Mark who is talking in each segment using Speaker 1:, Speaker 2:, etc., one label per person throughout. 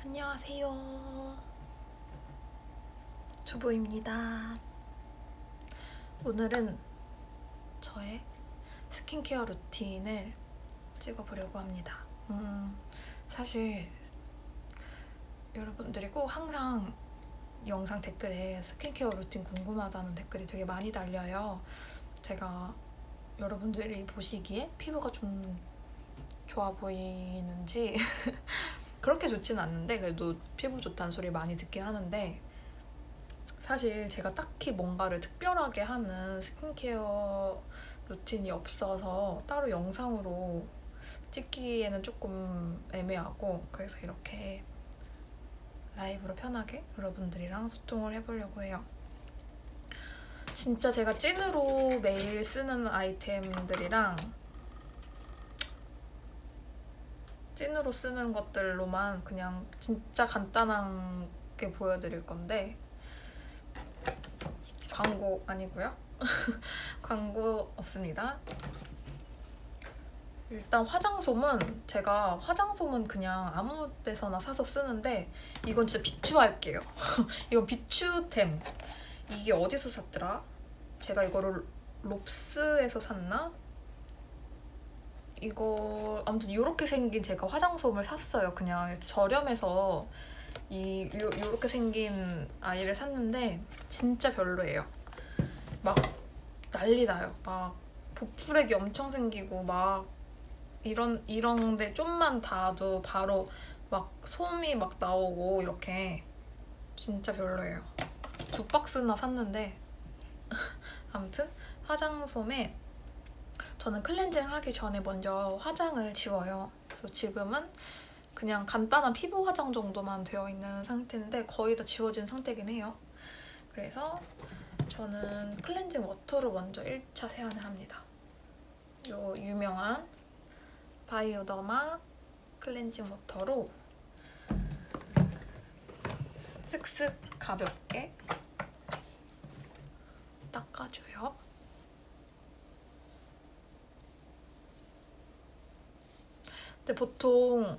Speaker 1: 안녕하세요. 주부입니다. 오늘은 저의 스킨케어 루틴을 찍어보려고 합니다. 음, 사실 여러분들이 꼭 항상 영상 댓글에 스킨케어 루틴 궁금하다는 댓글이 되게 많이 달려요. 제가 여러분들이 보시기에 피부가 좀 좋아 보이는지 그렇게 좋진 않는데 그래도 피부 좋다는 소리 많이 듣긴 하는데 사실 제가 딱히 뭔가를 특별하게 하는 스킨케어 루틴이 없어서 따로 영상으로 찍기에는 조금 애매하고 그래서 이렇게 라이브로 편하게 여러분들이랑 소통을 해보려고 해요. 진짜 제가 찐으로 매일 쓰는 아이템들이랑 찐으로 쓰는 것들로만 그냥 진짜 간단하게 보여드릴 건데 광고 아니고요. 광고 없습니다. 일단 화장솜은 제가 화장솜은 그냥 아무 데서나 사서 쓰는데 이건 진짜 비추할게요. 이건 비추템. 이게 어디서 샀더라? 제가 이거를 롭스에서 샀나? 이거 아무튼 이렇게 생긴 제가 화장솜을 샀어요. 그냥 저렴해서 이 요, 요렇게 생긴 아이를 샀는데 진짜 별로예요. 막 난리 나요. 막 보풀액이 엄청 생기고 막 이런 이런데 좀만 닿아도 바로 막 솜이 막 나오고 이렇게 진짜 별로예요. 두 박스나 샀는데 아무튼 화장솜에 저는 클렌징 하기 전에 먼저 화장을 지워요. 그래서 지금은 그냥 간단한 피부 화장 정도만 되어 있는 상태인데 거의 다 지워진 상태긴 해요. 그래서 저는 클렌징 워터로 먼저 1차 세안을 합니다. 요 유명한 바이오더마 클렌징 워터로 쓱쓱 가볍게 닦아줘요. 근데 보통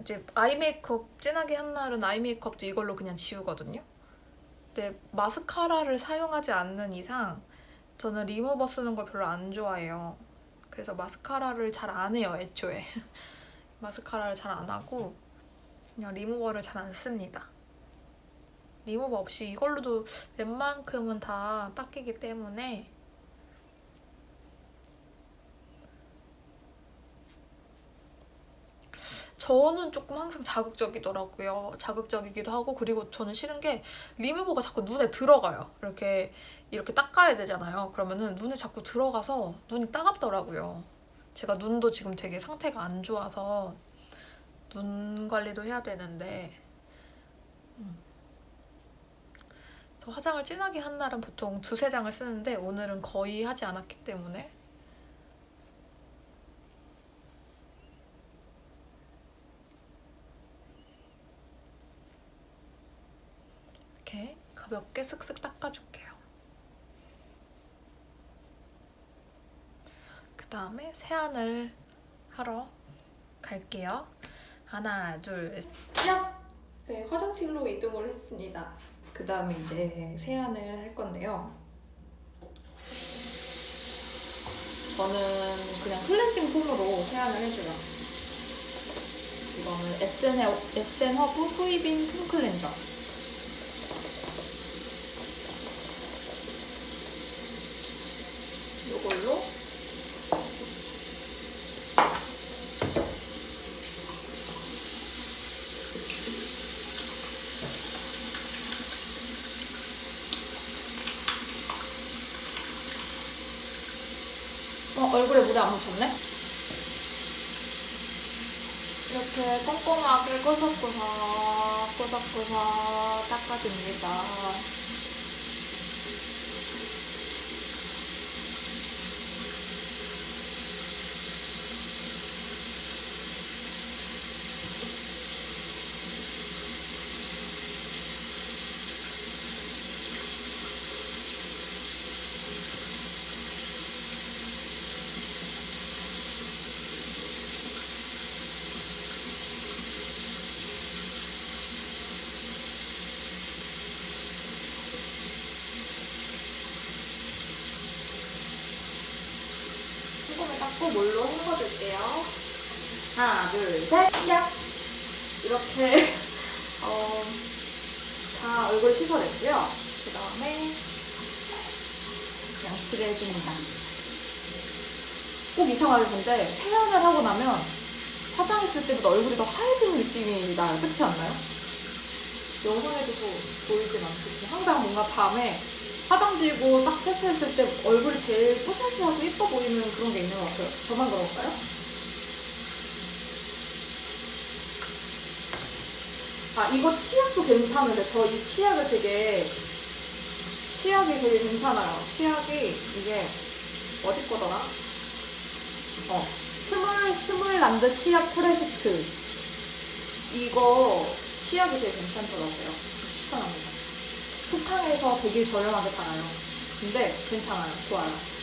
Speaker 1: 이제 아이 메이크업 진하게 한 날은 아이 메이크업도 이걸로 그냥 지우거든요. 근데 마스카라를 사용하지 않는 이상 저는 리무버 쓰는 걸 별로 안 좋아해요. 그래서 마스카라를 잘 안 해요, 애초에. 마스카라를 잘 안 하고 그냥 리무버를 잘 안 씁니다. 리무버 없이 이걸로도 웬만큼은 다 닦이기 때문에 저는 조금 항상 자극적이더라고요. 자극적이기도 하고 그리고 저는 싫은 게 리무버가 자꾸 눈에 들어가요. 이렇게 이렇게 닦아야 되잖아요. 그러면은 눈에 자꾸 들어가서 눈이 따갑더라고요. 제가 눈도 지금 되게 상태가 안 좋아서 눈 관리도 해야 되는데 음. 저 화장을 진하게 한 날은 보통 두세 장을 쓰는데 오늘은 거의 하지 않았기 때문에 이렇게 가볍게 쓱쓱 닦아줄게요. 그 다음에 세안을 하러 갈게요. 하나, 둘, 셋. 네, 화장실로 이동을 했습니다. 그 다음에 이제 세안을 할 건데요. 저는 그냥 클렌징 폼으로 세안을 해줘요. 이거는 에센 허브 소이빈 폼 클렌저. 이걸로 어, 얼굴에 물이 안 묻혔네? 이렇게 꼼꼼하게 꼬석꼬석, 꼬석꼬석 닦아줍니다. 물로 헹궈줄게요. 하나, 둘, 셋, 야! 이렇게 어, 다 얼굴 씻어냈고요. 그 다음에 양치를 해줍니다. 꼭 이상하게 근데 세안을 하고 나면 화장했을 때보다 얼굴이 더 하얘지는 느낌이 나요. 그렇지 않나요? 영상에도 보이진 않겠지. 항상 뭔가 밤에 화장 지고 딱 세수했을 때 얼굴이 제일 뽀샤시하고 예뻐 보이는 그런 게 있는 것 같아요. 저만 그럴까요? 아 이거 치약도 괜찮은데 저 이 치약을 되게 치약이 되게 괜찮아요. 치약이 이게 어디 거더라? 어 스몰 스몰란드 치약 프레시트 이거 치약이 되게 괜찮더라고요. 추천합니다. 쿠팡에서 되게 저렴하게 팔아요. 근데 괜찮아요. 좋아요.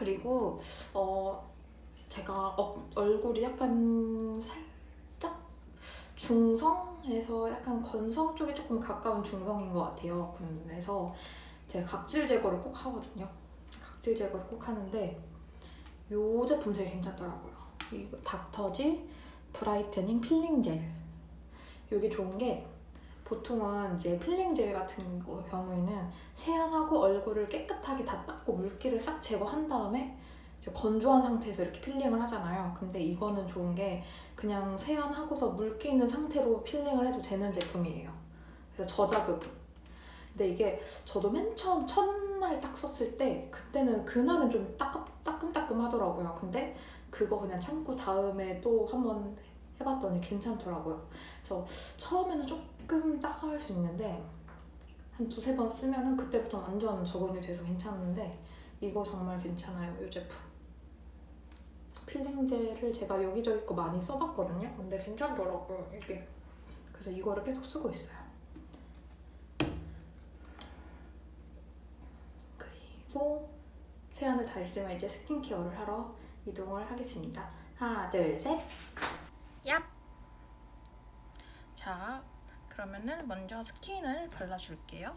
Speaker 1: 그리고 어 제가 어, 얼굴이 약간 살짝 중성에서 약간 건성 쪽에 조금 가까운 중성인 것 같아요. 그래서 제가 각질 제거를 꼭 하거든요. 각질 제거를 꼭 하는데 이 제품 되게 괜찮더라고요. 이거 닥터지 브라이트닝 필링 젤. 이게 좋은 게 보통은 이제 필링 젤 같은 거 경우에는 세안하고 얼굴을 깨끗하게 다 닦고 물기를 싹 제거한 다음에 이제 건조한 상태에서 이렇게 필링을 하잖아요. 근데 이거는 좋은 게 그냥 세안하고서 물기 있는 상태로 필링을 해도 되는 제품이에요. 그래서 저자극. 근데 이게 저도 맨 처음 첫날 딱 썼을 때 그때는 그날은 좀 따끔, 따끔따끔 하더라고요. 근데 그거 그냥 참고 다음에 또 한번 해봤더니 괜찮더라고요. 그래서 처음에는 조금 따가울 수 있는데 한 두세 번 쓰면은 그때부터 완전 적응이 돼서 괜찮은데 이거 정말 괜찮아요 이 제품. 필링젤을 제가 여기저기 거 많이 써봤거든요. 근데 괜찮더라고요 이게. 그래서 이거를 계속 쓰고 있어요. 그리고 세안을 다 했으면 이제 스킨케어를 하러 이동을 하겠습니다. 하나 둘셋. 얍! 자, 그러면은 먼저 스킨을 발라줄게요.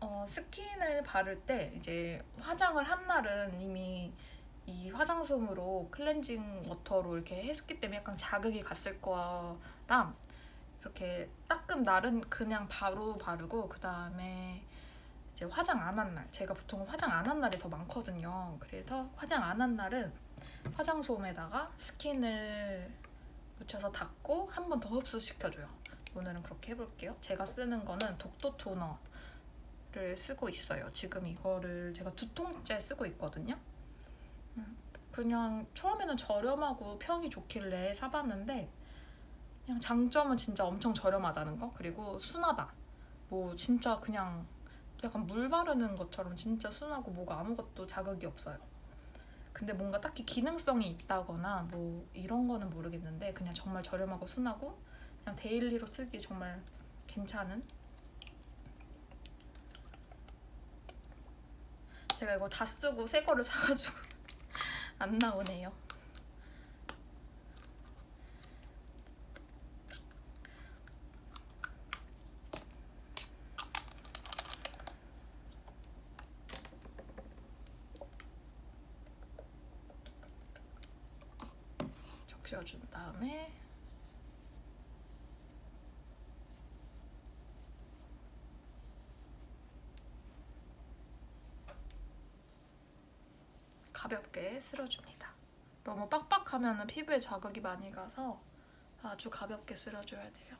Speaker 1: 어, 스킨을 바를 때 이제 화장을 한 날은 이미 이 화장솜으로 클렌징 워터로 이렇게 했기 때문에 약간 자극이 갔을 거랑 이렇게 닦은 날은 그냥 바로 바르고 그 다음에 이제 화장 안 한 날 제가 보통 화장 안 한 날이 더 많거든요. 그래서 화장 안 한 날은 화장솜에다가 스킨을 묻혀서 닦고 한 번 더 흡수시켜줘요. 오늘은 그렇게 해볼게요. 제가 쓰는 거는 독도 토너를 쓰고 있어요. 지금 이거를 제가 두 통째 쓰고 있거든요. 음, 그냥 처음에는 저렴하고 평이 좋길래 사봤는데 그냥 장점은 진짜 엄청 저렴하다는 거 그리고 순하다. 뭐 진짜 그냥 약간 물 바르는 것처럼 진짜 순하고 뭐가 아무것도 자극이 없어요. 근데 뭔가 딱히 기능성이 있다거나 뭐 이런 거는 모르겠는데 그냥 정말 저렴하고 순하고 그냥 데일리로 쓰기 정말 괜찮은 제가 이거 다 쓰고 새 거를 사가지고 안 나오네요. 적셔준 다음에 쓸어줍니다. 너무 빡빡하면 피부에 자극이 많이 가서 아주 가볍게 쓸어줘야 돼요.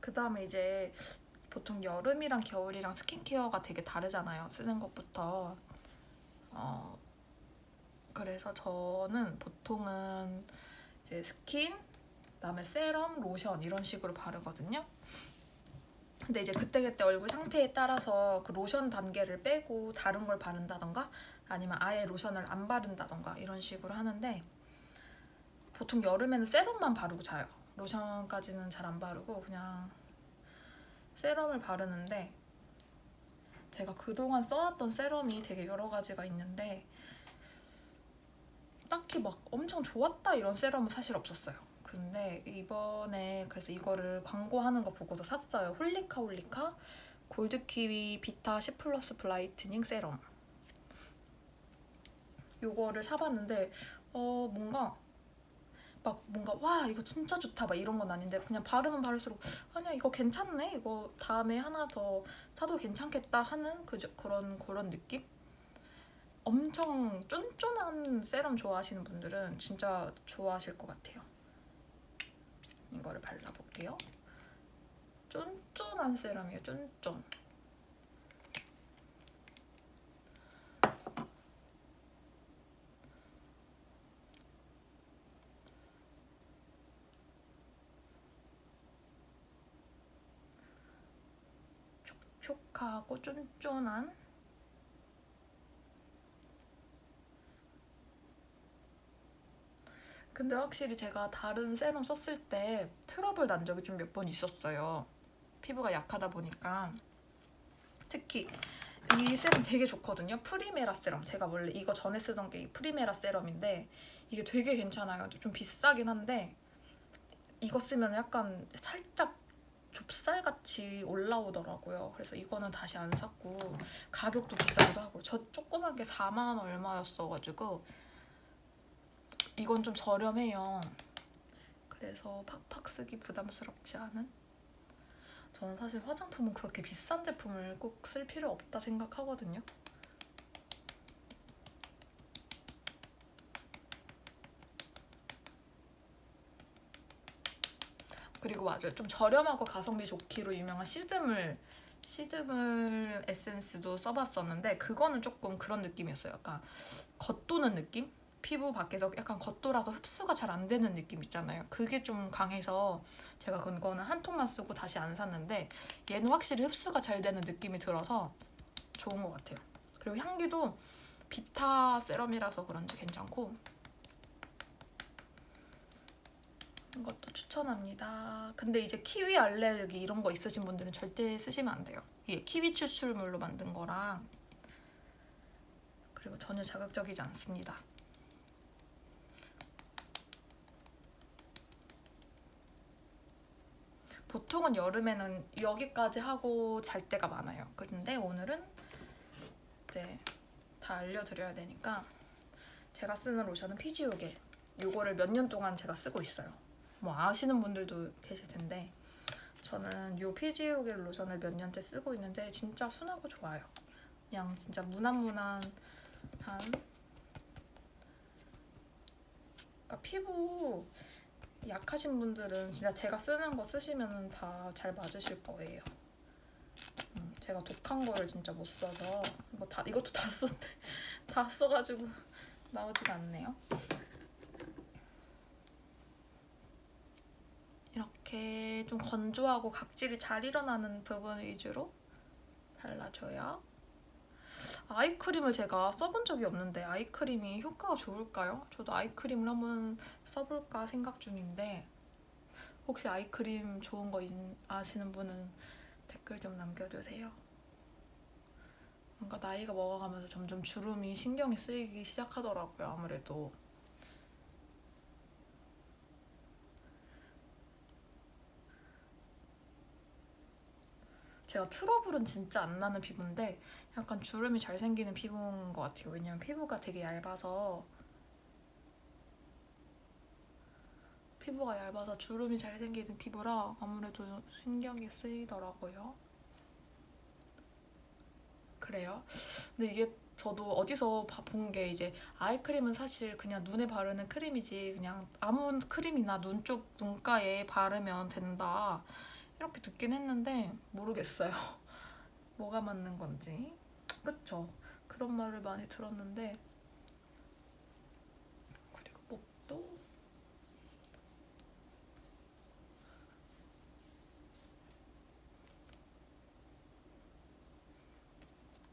Speaker 1: 그 다음에 이제 보통 여름이랑 겨울이랑 스킨케어가 되게 다르잖아요. 쓰는 것부터. 어, 그래서 저는 보통은 이제 스킨, 그다음에 세럼, 로션 이런 식으로 바르거든요. 근데 이제 그때그때 얼굴 상태에 따라서 그 로션 단계를 빼고 다른 걸 바른다던가 아니면 아예 로션을 안 바른다던가 이런 식으로 하는데 보통 여름에는 세럼만 바르고 자요. 로션까지는 잘 안 바르고 그냥 세럼을 바르는데 제가 그동안 써왔던 세럼이 되게 여러 가지가 있는데 딱히 막 엄청 좋았다 이런 세럼은 사실 없었어요. 근데 이번에 그래서 이거를 광고하는 거 보고서 샀어요. 홀리카 홀리카 골드 키위 비타 10 플러스 브라이트닝 세럼. 요거를 사봤는데 어 뭔가 막 뭔가 와 이거 진짜 좋다 막 이런 건 아닌데 그냥 바르면 바를수록 아니야 이거 괜찮네 이거 다음에 하나 더 사도 괜찮겠다 하는 그 그런 그런 느낌? 엄청 쫀쫀한 세럼 좋아하시는 분들은 진짜 좋아하실 것 같아요. 이거를 발라볼게요. 쫀쫀한 세럼이에요. 쫀쫀. 촉촉하고 쫀쫀한 근데 확실히 제가 다른 세럼 썼을 때 트러블 난 적이 좀 몇 번 있었어요. 피부가 약하다 보니까 특히 이 세럼 되게 좋거든요. 프리메라 세럼. 제가 원래 이거 전에 쓰던 게이 프리메라 세럼인데 이게 되게 괜찮아요. 좀 비싸긴 한데 이거 쓰면 약간 살짝 좁쌀같이 올라오더라고요. 그래서 이거는 다시 안 샀고 가격도 비싸기도 하고 저 조그만 게 4만 원 얼마였어가지고 이건 좀 저렴해요. 그래서 팍팍 쓰기 부담스럽지 않은? 저는 사실 화장품은 그렇게 비싼 제품을 꼭 쓸 필요 없다 생각하거든요. 그리고 맞아요. 좀 저렴하고 가성비 좋기로 유명한 시드물 시드물 에센스도 써봤었는데 그거는 조금 그런 느낌이었어요. 약간 겉도는 느낌? 피부 밖에서 약간 겉돌아서 흡수가 잘 안 되는 느낌 있잖아요. 그게 좀 강해서 제가 그거는 한 통만 쓰고 다시 안 샀는데 얘는 확실히 흡수가 잘 되는 느낌이 들어서 좋은 것 같아요. 그리고 향기도 비타 세럼이라서 그런지 괜찮고 이것도 추천합니다. 근데 이제 키위 알레르기 이런 거 있으신 분들은 절대 쓰시면 안 돼요. 이게 키위 추출물로 만든 거랑 그리고 전혀 자극적이지 않습니다. 보통은 여름에는 여기까지 하고 잘 때가 많아요. 그런데 오늘은 이제 다 알려드려야 되니까 제가 쓰는 로션은 피지오겔. 이거를 몇 년 동안 제가 쓰고 있어요. 뭐 아시는 분들도 계실 텐데 저는 이 피지오겔 로션을 몇 년째 쓰고 있는데 진짜 순하고 좋아요. 그냥 진짜 무난무난한 그러니까 피부 약하신 분들은 진짜 제가 쓰는 거 쓰시면 다 잘 맞으실 거예요. 음, 제가 독한 거를 진짜 못 써서 이거 다 이것도 다 썼네. 다 써가지고 나오지가 않네요. 이렇게 좀 건조하고 각질이 잘 일어나는 부분 위주로 발라줘요. 아이크림을 제가 써본 적이 없는데 아이크림이 효과가 좋을까요? 저도 아이크림을 한번 써볼까 생각 중인데 혹시 아이크림 좋은 거 아시는 분은 댓글 좀 남겨주세요. 뭔가 나이가 먹어가면서 점점 주름이 신경이 쓰이기 시작하더라고요. 아무래도. 제가 트러블은 진짜 안 나는 피부인데 약간 주름이 잘 생기는 피부인 것 같아요. 왜냐면 피부가 되게 얇아서 피부가 얇아서 주름이 잘 생기는 피부라 아무래도 신경이 쓰이더라고요. 그래요. 근데 이게 저도 어디서 본 게 이제 아이크림은 사실 그냥 눈에 바르는 크림이지 그냥 아무 크림이나 눈 쪽 눈가에 바르면 된다. 이렇게 듣긴 했는데 모르겠어요. 뭐가 맞는 건지. 그쵸? 그런 말을 많이 들었는데 그리고 목도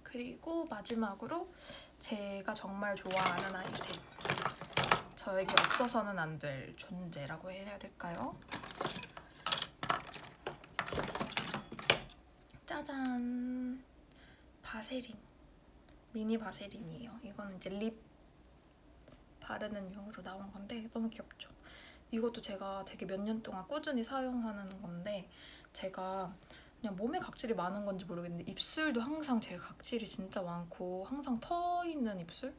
Speaker 1: 그리고 마지막으로 제가 정말 좋아하는 아이템 저에게 없어서는 안 될 존재라고 해야 될까요? 짜잔. 바세린. 미니 바세린이에요. 이거는 이제 립 바르는 용으로 나온 건데 너무 귀엽죠? 이것도 제가 되게 몇 년 동안 꾸준히 사용하는 건데 제가 그냥 몸에 각질이 많은 건지 모르겠는데 입술도 항상 제 각질이 진짜 많고 항상 터 있는 입술?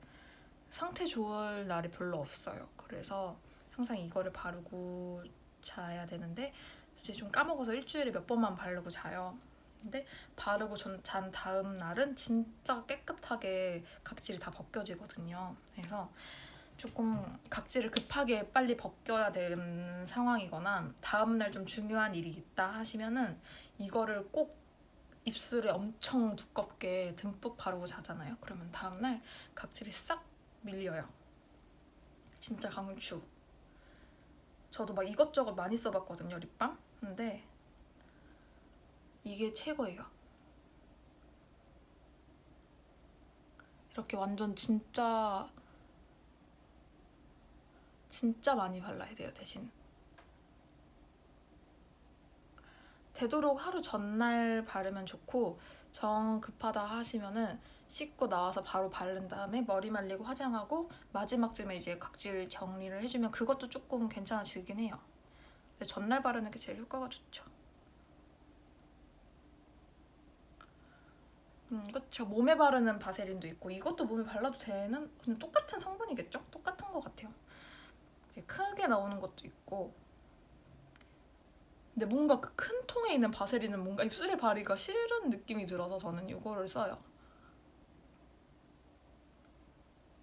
Speaker 1: 상태 좋을 날이 별로 없어요. 그래서 항상 이거를 바르고 자야 되는데 이제 좀 까먹어서 일주일에 몇 번만 바르고 자요. 근데 바르고 전- 잔 다음 날은 진짜 깨끗하게 각질이 다 벗겨지거든요. 그래서 조금 각질을 급하게 빨리 벗겨야 되는 상황이거나 다음날 좀 중요한 일이 있다 하시면은 이거를 꼭 입술에 엄청 두껍게 듬뿍 바르고 자잖아요. 그러면 다음날 각질이 싹 밀려요. 진짜 강추. 저도 막 이것저것 많이 써봤거든요, 립밤. 근데 이게 최고예요. 이렇게 완전 진짜 진짜 많이 발라야 돼요, 대신. 되도록 하루 전날 바르면 좋고 정 급하다 하시면은 씻고 나와서 바로 바른 다음에 머리 말리고 화장하고 마지막쯤에 이제 각질 정리를 해주면 그것도 조금 괜찮아지긴 해요. 근데 전날 바르는 게 제일 효과가 좋죠. 음, 그쵸. 몸에 바르는 바세린도 있고 이것도 몸에 발라도 되는 그냥 똑같은 성분이겠죠? 똑같은 것 같아요. 크게 나오는 것도 있고 근데 뭔가 그 큰 통에 있는 바세린은 뭔가 입술에 바르기가 싫은 느낌이 들어서 저는 이거를 써요.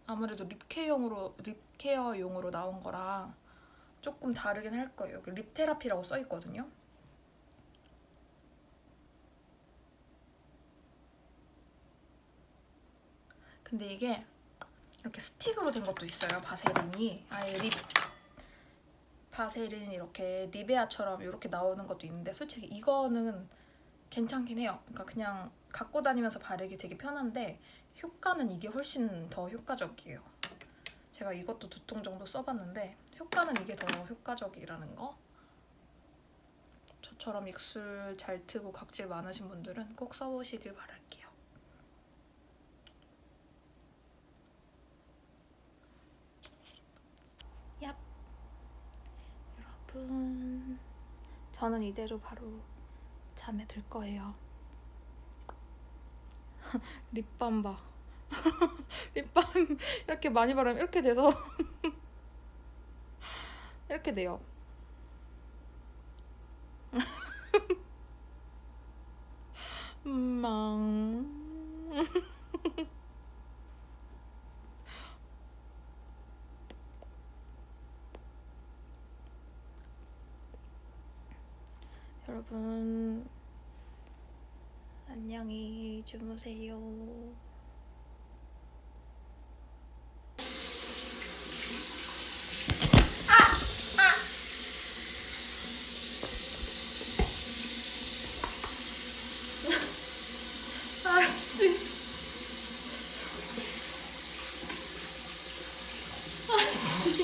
Speaker 1: 아무래도 립케어용으로 립케어용으로 나온 거랑 조금 다르긴 할 거예요. 여기 립 테라피라고 써 있거든요. 근데 이게 이렇게 스틱으로 된 것도 있어요. 바세린이 아예 립 바세린 이렇게 니베아처럼 이렇게 나오는 것도 있는데 솔직히 이거는 괜찮긴 해요. 그러니까 그냥 갖고 다니면서 바르기 되게 편한데 효과는 이게 훨씬 더 효과적이에요. 제가 이것도 두 통 정도 써봤는데 효과는 이게 더 효과적이라는 거. 저처럼 입술 잘 트고 각질 많으신 분들은 꼭 써보시길 바랄게요. 얍. 여러분, 저는 이대로 바로 잠에 들 거예요. 립밤 봐. 립밤 이렇게 많이 바르면 이렇게 돼서 이렇게 돼요. 망. 여러분 안녕히 주무세요. 아씨. 아씨.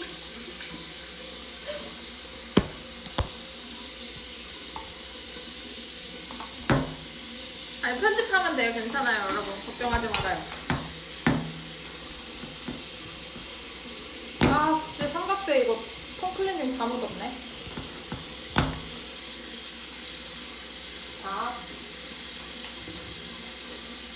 Speaker 1: 아니 편집하면 돼요. 괜찮아요, 여러분. 걱정하지 말아요.